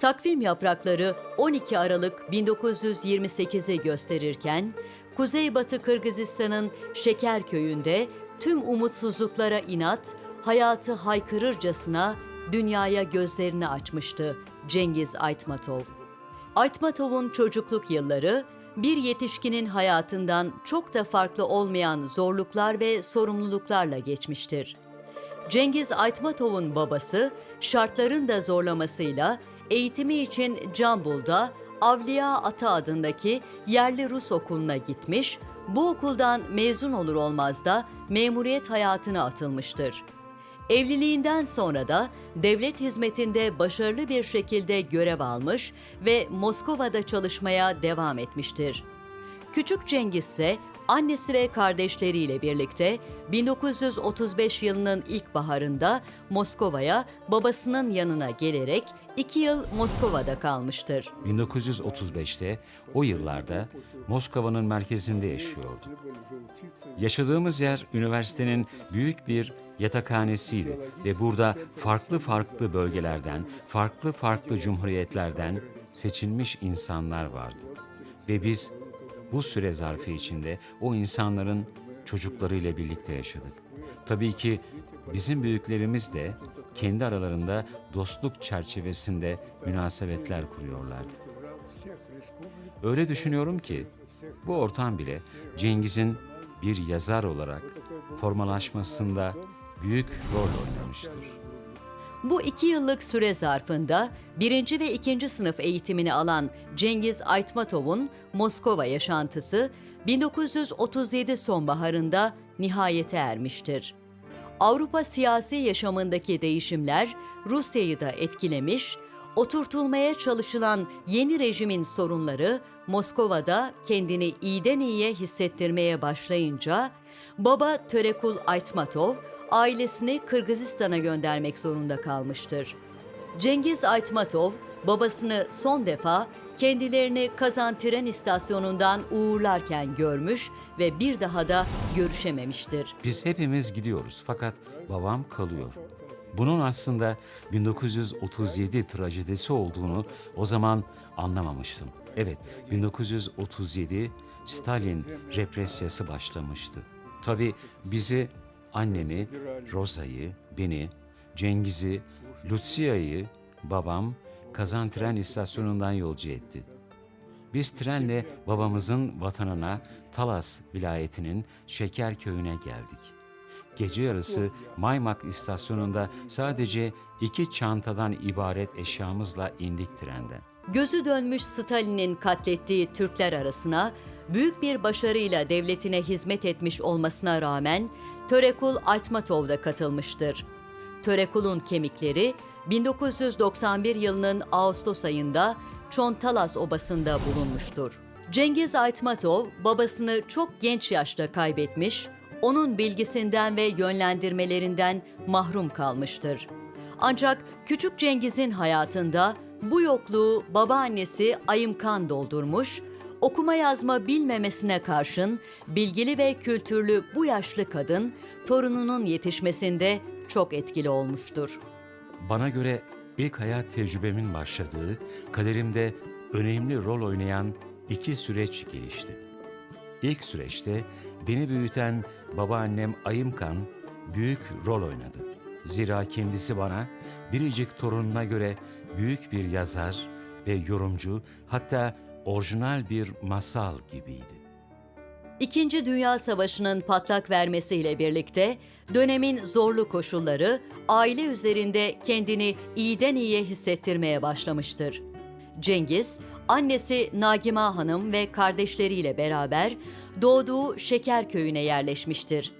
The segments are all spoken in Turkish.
Takvim yaprakları 12 Aralık 1928'i gösterirken, Kuzeybatı Kırgızistan'ın Şeker köyünde tüm umutsuzluklara inat, hayatı haykırırcasına dünyaya gözlerini açmıştı Cengiz Aytmatov. Aytmatov'un çocukluk yılları bir yetişkinin hayatından çok da farklı olmayan zorluklar ve sorumluluklarla geçmiştir. Cengiz Aytmatov'un babası şartların da zorlamasıyla eğitimi için Cambul'da Avliya Ata adındaki yerli Rus okuluna gitmiş, bu okuldan mezun olur olmaz da memuriyet hayatına atılmıştır. Evliliğinden sonra da devlet hizmetinde başarılı bir şekilde görev almış ve Moskova'da çalışmaya devam etmiştir. Küçük Cengiz ise annesi ve kardeşleriyle birlikte 1935 yılının ilkbaharında Moskova'ya babasının yanına gelerek iki yıl Moskova'da kalmıştır. 1935'te o yıllarda Moskova'nın merkezinde yaşıyordu. Yaşadığımız yer üniversitenin büyük bir yatakhanesiydi ve burada farklı farklı bölgelerden, farklı farklı cumhuriyetlerden seçilmiş insanlar vardı. Ve biz bu süre zarfı içinde o insanların çocuklarıyla birlikte yaşadık. Tabii ki bizim büyüklerimiz de kendi aralarında dostluk çerçevesinde münasebetler kuruyorlardı. Öyle düşünüyorum ki bu ortam bile Cengiz'in bir yazar olarak formalaşmasında büyük rol oynamıştır. Bu iki yıllık süre zarfında birinci ve ikinci sınıf eğitimini alan Cengiz Aytmatov'un Moskova yaşantısı 1937 sonbaharında nihayete ermiştir. Avrupa siyasi yaşamındaki değişimler Rusya'yı da etkilemiş, oturtulmaya çalışılan yeni rejimin sorunları Moskova'da kendini iyiden iyiye hissettirmeye başlayınca baba Törekul Aytmatov ailesini Kırgızistan'a göndermek zorunda kalmıştır. Cengiz Aytmatov babasını son defa kendilerini Kazan tren istasyonundan uğurlarken görmüş ve bir daha da görüşememiştir. Biz hepimiz gidiyoruz fakat babam kalıyor. Bunun aslında 1937 trajedisi olduğunu o zaman anlamamıştım. Evet, 1937 Stalin represyası başlamıştı. Tabii bizi, annemi, Roza'yı, beni, Cengiz'i, Lucia'yı, babam Kazan tren istasyonundan yolcu etti. Biz trenle babamızın vatanına Talas vilayetinin Şeker köyüne geldik. Gece yarısı Maymak istasyonunda sadece iki çantadan ibaret eşyamızla indik trenden. Gözü dönmüş Stalin'in katlettiği Türkler arasına büyük bir başarıyla devletine hizmet etmiş olmasına rağmen Törekul Aytmatov da katılmıştır. Törekul'un kemikleri 1991 yılının Ağustos ayında Çontalas Obası'nda bulunmuştur. Cengiz Aytmatov babasını çok genç yaşta kaybetmiş, onun bilgisinden ve yönlendirmelerinden mahrum kalmıştır. Ancak küçük Cengiz'in hayatında bu yokluğu babaannesi Ayımkan doldurmuş, okuma yazma bilmemesine karşın bilgili ve kültürlü bu yaşlı kadın torununun yetişmesinde çok etkili olmuştur. Bana göre ilk hayat tecrübemin başladığı, kaderimde önemli rol oynayan iki süreç gelişti. İlk süreçte beni büyüten babaannem Ayımkan büyük rol oynadı. Zira kendisi bana biricik torununa göre büyük bir yazar ve yorumcu hatta orijinal bir masal gibiydi. İkinci Dünya Savaşı'nın patlak vermesiyle birlikte dönemin zorlu koşulları aile üzerinde kendini iyiden iyiye hissettirmeye başlamıştır. Cengiz, annesi Nagima Hanım ve kardeşleriyle beraber doğduğu Şeker köyüne yerleşmiştir.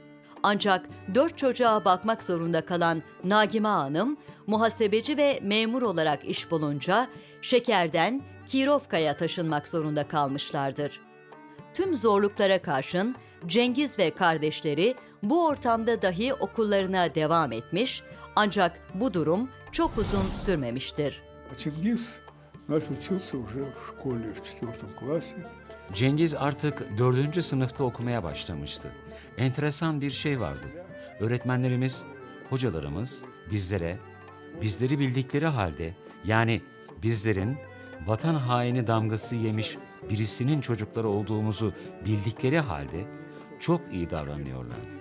Ancak dört çocuğa bakmak zorunda kalan Nagima Hanım, muhasebeci ve memur olarak iş bulunca Şeker'den Kirovka'ya taşınmak zorunda kalmışlardır. Tüm zorluklara karşın Cengiz ve kardeşleri bu ortamda dahi okullarına devam etmiş ancak bu durum çok uzun sürmemiştir. А Чингис наш учился уже в школе в четвертом классе. Cengiz artık dördüncü sınıfta okumaya başlamıştı. Enteresan bir şey vardı. Öğretmenlerimiz, hocalarımız bizlere, bizleri bildikleri halde yani bizlerin vatan haini damgası yemiş birisinin çocukları olduğumuzu bildikleri halde çok iyi davranıyorlardı.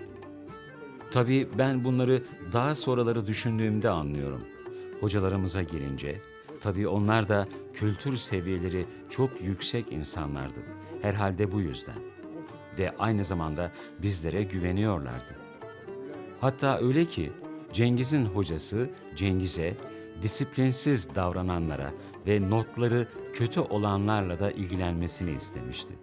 Tabii ben bunları daha sonraları düşündüğümde anlıyorum. Hocalarımıza gelince, tabii onlar da kültür seviyeleri çok yüksek insanlardı. Herhalde bu yüzden. Ve aynı zamanda bizlere güveniyorlardı. Hatta öyle ki Cengiz'in hocası Cengiz'e disiplinsiz davrananlara ve notları kötü olanlarla da ilgilenmesini istemişti.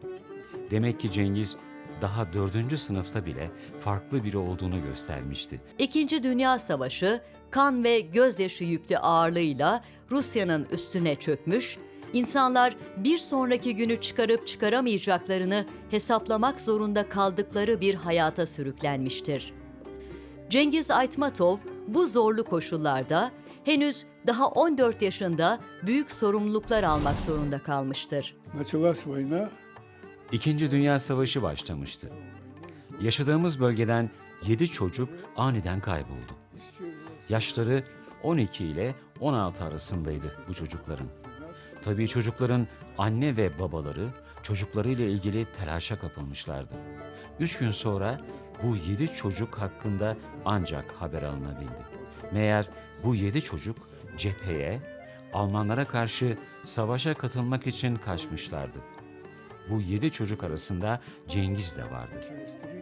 Demek ki Cengiz daha dördüncü sınıfta bile farklı biri olduğunu göstermişti. İkinci Dünya Savaşı kan ve gözyaşı yüklü ağırlığıyla Rusya'nın üstüne çökmüş, insanlar bir sonraki günü çıkarıp çıkaramayacaklarını hesaplamak zorunda kaldıkları bir hayata sürüklenmiştir. Cengiz Aytmatov bu zorlu koşullarda henüz daha 14 yaşında büyük sorumluluklar almak zorunda kalmıştır. Началась война, İkinci Dünya Savaşı başlamıştı. Yaşadığımız bölgeden yedi çocuk aniden kayboldu. Yaşları 12 ile 16 arasındaydı bu çocukların. Tabii çocukların anne ve babaları çocuklarıyla ilgili telaşa kapılmışlardı. Üç gün sonra bu yedi çocuk hakkında ancak haber alınabildi. Meğer bu yedi çocuk cepheye, Almanlara karşı savaşa katılmak için kaçmışlardı. Bu yedi çocuk arasında Cengiz de vardı.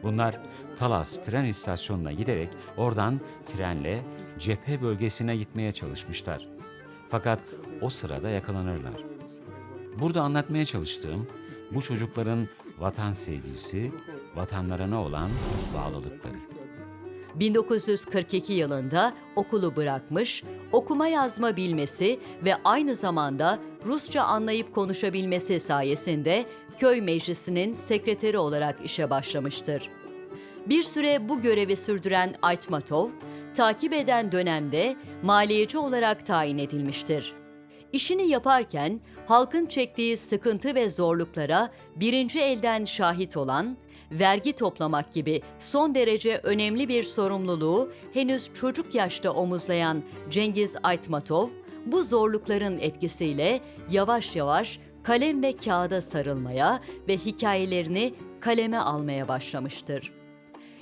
Bunlar Talas tren istasyonuna giderek oradan trenle cephe bölgesine gitmeye çalışmışlar. Fakat o sırada yakalanırlar. Burada anlatmaya çalıştığım bu çocukların vatan sevgisi, vatanlarına olan bağlılıkları. 1942 yılında okulu bırakmış, okuma yazma bilmesi ve aynı zamanda Rusça anlayıp konuşabilmesi sayesinde köy meclisinin sekreteri olarak işe başlamıştır. Bir süre bu görevi sürdüren Aytmatov, takip eden dönemde maliyeci olarak tayin edilmiştir. İşini yaparken halkın çektiği sıkıntı ve zorluklara birinci elden şahit olan, vergi toplamak gibi son derece önemli bir sorumluluğu henüz çocuk yaşta omuzlayan Cengiz Aytmatov, bu zorlukların etkisiyle yavaş yavaş kalem ve kağıda sarılmaya ve hikayelerini kaleme almaya başlamıştır.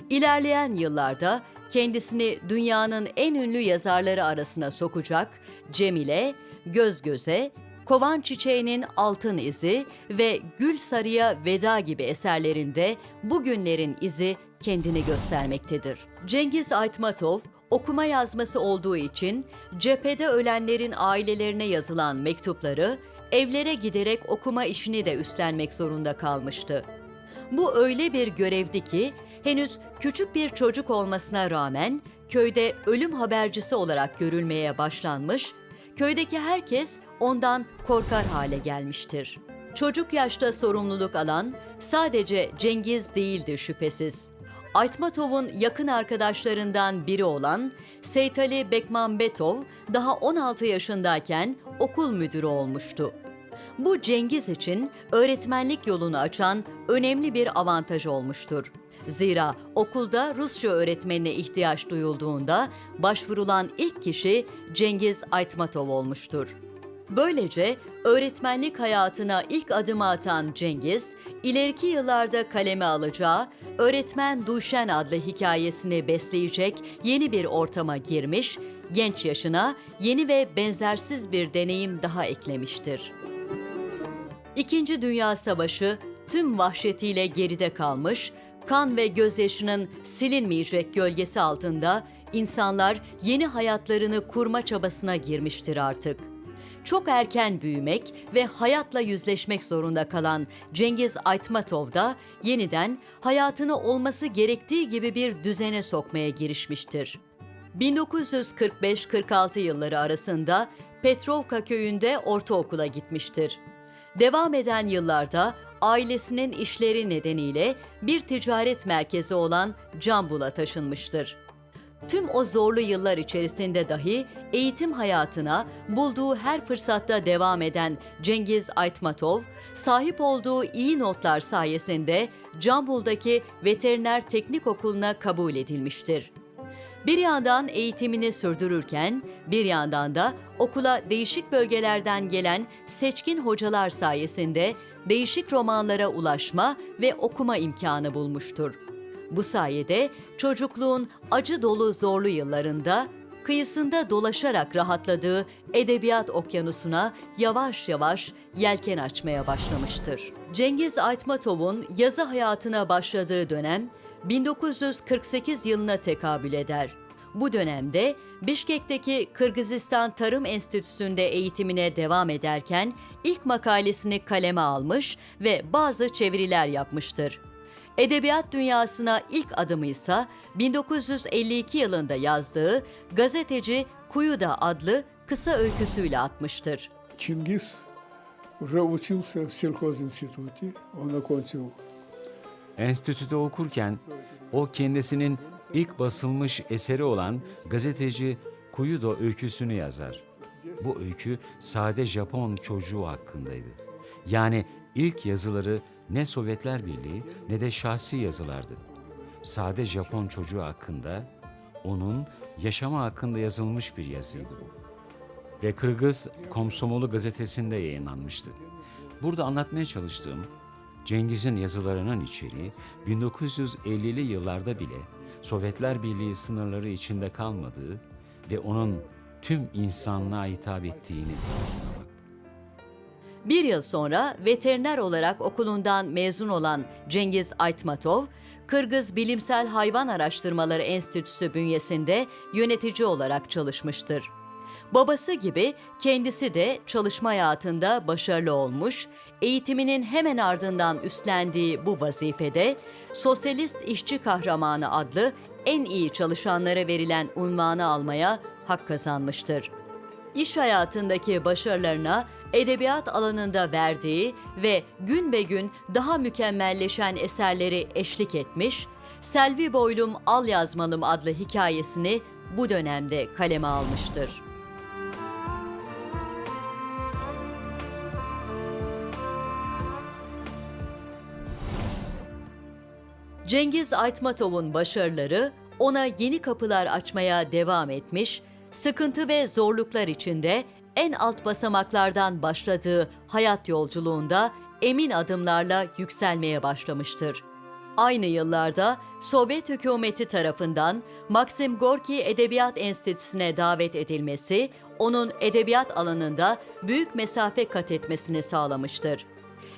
İlerleyen yıllarda kendisini dünyanın en ünlü yazarları arasına sokacak Cemile, Göz Göze, Kovan Çiçeği'nin Altın İzi ve Gül Sarıya Veda gibi eserlerinde bugünlerin izi kendini göstermektedir. Cengiz Aytmatov, okuma yazması olduğu için cephede ölenlerin ailelerine yazılan mektupları evlere giderek okuma işini de üstlenmek zorunda kalmıştı. Bu öyle bir görevdi ki henüz küçük bir çocuk olmasına rağmen köyde ölüm habercisi olarak görülmeye başlanmış, köydeki herkes ondan korkar hale gelmiştir. Çocuk yaşta sorumluluk alan sadece Cengiz değildi şüphesiz. Aytmatov'un yakın arkadaşlarından biri olan Seytali Bekmambetov daha 16 yaşındayken okul müdürü olmuştu. Bu Cengiz için öğretmenlik yolunu açan önemli bir avantaj olmuştur. Zira okulda Rusça öğretmenine ihtiyaç duyulduğunda başvurulan ilk kişi Cengiz Aytmatov olmuştur. Böylece öğretmenlik hayatına ilk adımı atan Cengiz, ileriki yıllarda kaleme alacağı Öğretmen Duşen adlı hikayesini besleyecek yeni bir ortama girmiş, genç yaşına yeni ve benzersiz bir deneyim daha eklemiştir. İkinci Dünya Savaşı tüm vahşetiyle geride kalmış, kan ve gözyaşının silinmeyecek gölgesi altında insanlar yeni hayatlarını kurma çabasına girmiştir artık. Çok erken büyümek ve hayatla yüzleşmek zorunda kalan Cengiz Aytmatov da yeniden hayatını olması gerektiği gibi bir düzene sokmaya girişmiştir. 1945-46 yılları arasında Petrovka köyünde ortaokula gitmiştir. Devam eden yıllarda ailesinin işleri nedeniyle bir ticaret merkezi olan Cambul'a taşınmıştır. Tüm o zorlu yıllar içerisinde dahi eğitim hayatına bulduğu her fırsatta devam eden Cengiz Aytmatov, sahip olduğu iyi notlar sayesinde Cambul'daki Veteriner Teknik Okulu'na kabul edilmiştir. Bir yandan eğitimini sürdürürken bir yandan da okula değişik bölgelerden gelen seçkin hocalar sayesinde değişik romanlara ulaşma ve okuma imkanı bulmuştur. Bu sayede çocukluğun acı dolu zorlu yıllarında kıyısında dolaşarak rahatladığı edebiyat okyanusuna yavaş yavaş yelken açmaya başlamıştır. Cengiz Aytmatov'un yazı hayatına başladığı dönem 1948 yılına tekabül eder. Bu dönemde Bişkek'teki Kırgızistan Tarım Enstitüsü'nde eğitimine devam ederken ilk makalesini kaleme almış ve bazı çeviriler yapmıştır. Edebiyat dünyasına ilk adımı ise 1952 yılında yazdığı Gazeteci Kuyuda adlı kısa öyküsüyle atmıştır. Чингис уже учился в сельхозинституте. Он окончил Enstitüde okurken o kendisinin ilk basılmış eseri olan gazeteci Kuyudo öyküsünü yazar. Bu öykü sade Japon çocuğu hakkındaydı. Yani ilk yazıları ne Sovyetler Birliği ne de şahsi yazılardı. Sade Japon çocuğu hakkında, onun yaşamı hakkında yazılmış bir yazıydı bu ve Kırgız Komsomolu gazetesinde yayınlanmıştı. Burada anlatmaya çalıştığım Cengiz'in yazılarının içeriği 1950'li yıllarda bile Sovyetler Birliği sınırları içinde kalmadığı ve onun tüm insanlığa hitap ettiğini anlamak. Bir yıl sonra veteriner olarak okulundan mezun olan Cengiz Aytmatov, Kırgız Bilimsel Hayvan Araştırmaları Enstitüsü bünyesinde yönetici olarak çalışmıştır. Babası gibi kendisi de çalışma hayatında başarılı olmuş, eğitiminin hemen ardından üstlendiği bu vazifede Sosyalist İşçi Kahramanı adlı en iyi çalışanlara verilen unvanı almaya hak kazanmıştır. İş hayatındaki başarılarına edebiyat alanında verdiği ve gün be gün daha mükemmelleşen eserleri eşlik etmiş, Selvi Boylum Al Yazmalım adlı hikayesini bu dönemde kaleme almıştır. Cengiz Aytmatov'un başarıları ona yeni kapılar açmaya devam etmiş, sıkıntı ve zorluklar içinde en alt basamaklardan başladığı hayat yolculuğunda emin adımlarla yükselmeye başlamıştır. Aynı yıllarda Sovyet hükümeti tarafından Maxim Gorki Edebiyat Enstitüsü'ne davet edilmesi, onun edebiyat alanında büyük mesafe kat etmesini sağlamıştır.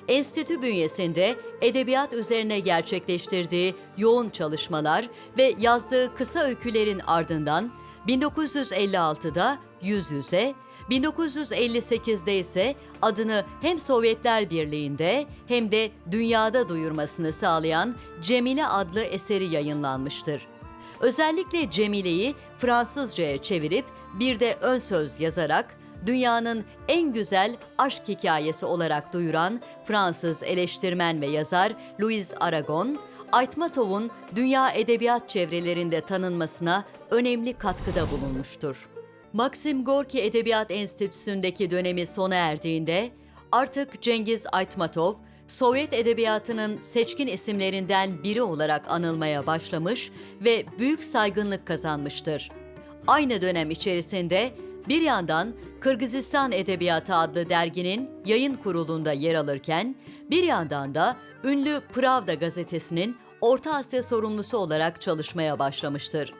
Enstitü bünyesinde edebiyat üzerine gerçekleştirdiği yoğun çalışmalar ve yazdığı kısa öykülerin ardından 1956'da Yüz Yüze, 1958'de ise adını hem Sovyetler Birliği'nde hem de dünyada duyurmasını sağlayan Cemile adlı eseri yayınlanmıştır. Özellikle Cemile'yi Fransızcaya çevirip bir de ön söz yazarak dünyanın en güzel aşk hikayesi olarak duyuran Fransız eleştirmen ve yazar Louis Aragon, Aytmatov'un dünya edebiyat çevrelerinde tanınmasına önemli katkıda bulunmuştur. Maxim Gorki Edebiyat Enstitüsü'ndeki dönemi sona erdiğinde artık Cengiz Aytmatov, Sovyet edebiyatının seçkin isimlerinden biri olarak anılmaya başlamış ve büyük saygınlık kazanmıştır. Aynı dönem içerisinde bir yandan Kırgızistan Edebiyatı adlı derginin yayın kurulunda yer alırken, bir yandan da ünlü Pravda gazetesinin Orta Asya sorumlusu olarak çalışmaya başlamıştır.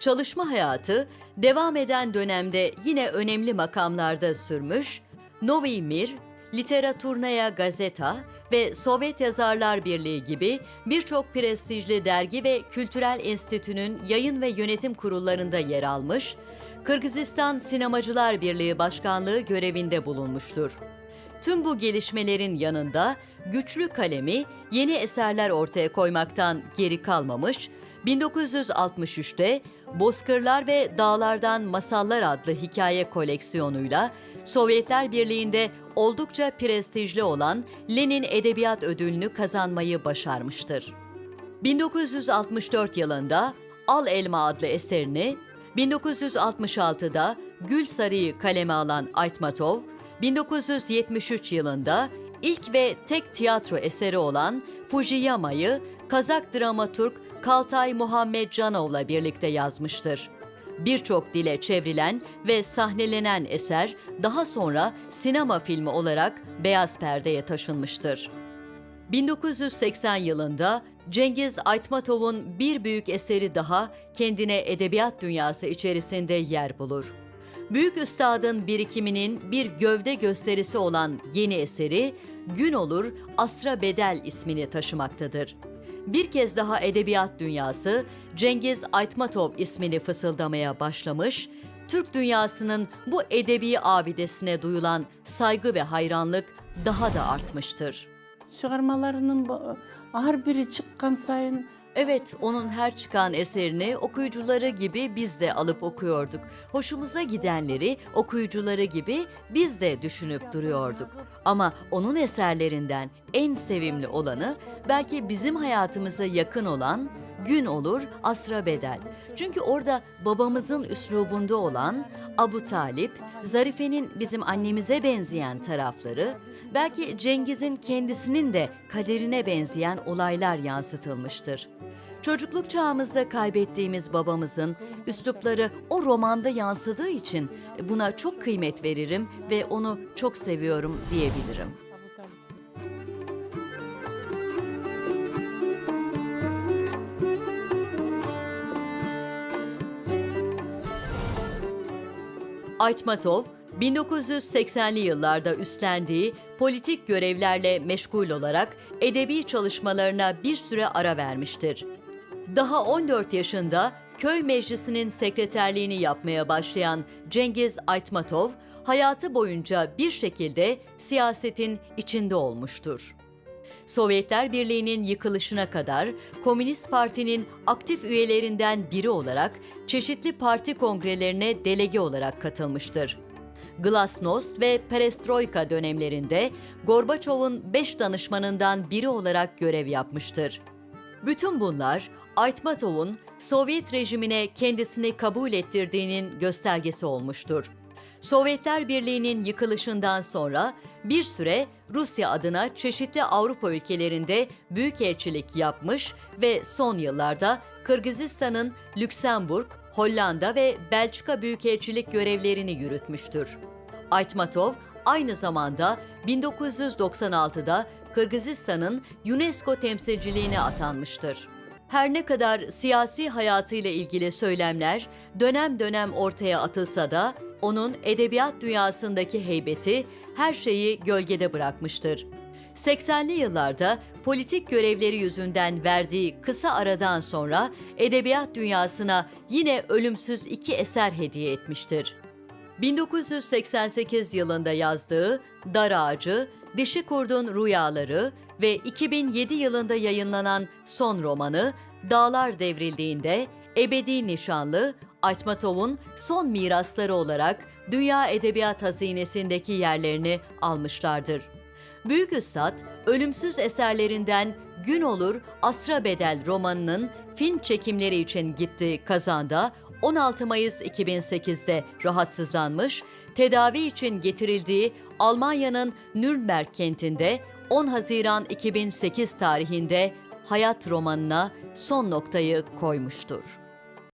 Çalışma hayatı devam eden dönemde yine önemli makamlarda sürmüş, Novi Mir, Literaturnaya Gazeta ve Sovyet Yazarlar Birliği gibi birçok prestijli dergi ve kültürel enstitünün yayın ve yönetim kurullarında yer almış, Kırgızistan Sinemacılar Birliği Başkanlığı görevinde bulunmuştur. Tüm bu gelişmelerin yanında güçlü kalemi yeni eserler ortaya koymaktan geri kalmamış, 1963'te Bozkırlar ve Dağlardan Masallar adlı hikaye koleksiyonuyla Sovyetler Birliği'nde oldukça prestijli olan Lenin Edebiyat Ödülünü kazanmayı başarmıştır. 1964 yılında Al Elma adlı eserini, 1966'da Gül Sarı'yı kaleme alan Aytmatov, 1973 yılında ilk ve tek tiyatro eseri olan Fujiyama'yı Kazak dramaturg Kaltay Muhammed Canov'la birlikte yazmıştır. Birçok dile çevrilen ve sahnelenen eser daha sonra sinema filmi olarak beyaz perdeye taşınmıştır. 1980 yılında Cengiz Aytmatov'un bir büyük eseri daha kendine edebiyat dünyası içerisinde yer bulur. Büyük üstadın birikiminin bir gövde gösterisi olan yeni eseri Gün Olur Asra Bedel ismini taşımaktadır. Bir kez daha edebiyat dünyası Cengiz Aytmatov ismini fısıldamaya başlamış, Türk dünyasının bu edebi abidesine duyulan saygı ve hayranlık daha da artmıştır. Çıkarmalarının her biri çıkan sayın Evet, onun her çıkan eserini okuyucuları gibi biz de alıp okuyorduk. Hoşumuza gidenleri okuyucuları gibi biz de düşünüp duruyorduk. Ama onun eserlerinden en sevimli olanı belki bizim hayatımıza yakın olan Gün Olur Asra Bedel. Çünkü orada babamızın üslubunda olan Abu Talip, Zarife'nin bizim annemize benzeyen tarafları, belki Cengiz'in kendisinin de kaderine benzeyen olaylar yansıtılmıştır. Çocukluk çağımızda kaybettiğimiz babamızın üslupları o romanda yansıdığı için buna çok kıymet veririm ve onu çok seviyorum diyebilirim. Aytmatov, 1980'li yıllarda üstlendiği politik görevlerle meşgul olarak edebi çalışmalarına bir süre ara vermiştir. Daha 14 yaşında köy meclisinin sekreterliğini yapmaya başlayan Cengiz Aytmatov, hayatı boyunca bir şekilde siyasetin içinde olmuştur. Sovyetler Birliği'nin yıkılışına kadar Komünist Parti'nin aktif üyelerinden biri olarak çeşitli parti kongrelerine delege olarak katılmıştır. Glasnost ve Perestroika dönemlerinde Gorbaçov'un beş danışmanından biri olarak görev yapmıştır. Bütün bunlar Aytmatov'un Sovyet rejimine kendisini kabul ettirdiğinin göstergesi olmuştur. Sovyetler Birliği'nin yıkılışından sonra bir süre Rusya adına çeşitli Avrupa ülkelerinde büyükelçilik yapmış ve son yıllarda Kırgızistan'ın Lüksemburg, Hollanda ve Belçika büyükelçilik görevlerini yürütmüştür. Aytmatov aynı zamanda 1996'da Kırgızistan'ın UNESCO temsilciliğine atanmıştır. Her ne kadar siyasi hayatıyla ilgili söylemler dönem dönem ortaya atılsa da onun edebiyat dünyasındaki heybeti her şeyi gölgede bırakmıştır. 80'li yıllarda politik görevleri yüzünden verdiği kısa aradan sonra edebiyat dünyasına yine ölümsüz iki eser hediye etmiştir. 1988 yılında yazdığı Dar Ağacı, Dişi Kurdun Rüyaları ve 2007 yılında yayınlanan son romanı Dağlar Devrildiğinde Ebedi Nişanlı, Aytmatov'un son mirasları olarak dünya edebiyat hazinesindeki yerlerini almışlardır. Büyük Üstad, ölümsüz eserlerinden Gün Olur Asra Bedel romanının film çekimleri için gittiği Kazan'da 16 Mayıs 2008'de rahatsızlanmış, tedavi için getirildiği Almanya'nın Nürnberg kentinde 10 Haziran 2008 tarihinde hayat romanına son noktayı koymuştur.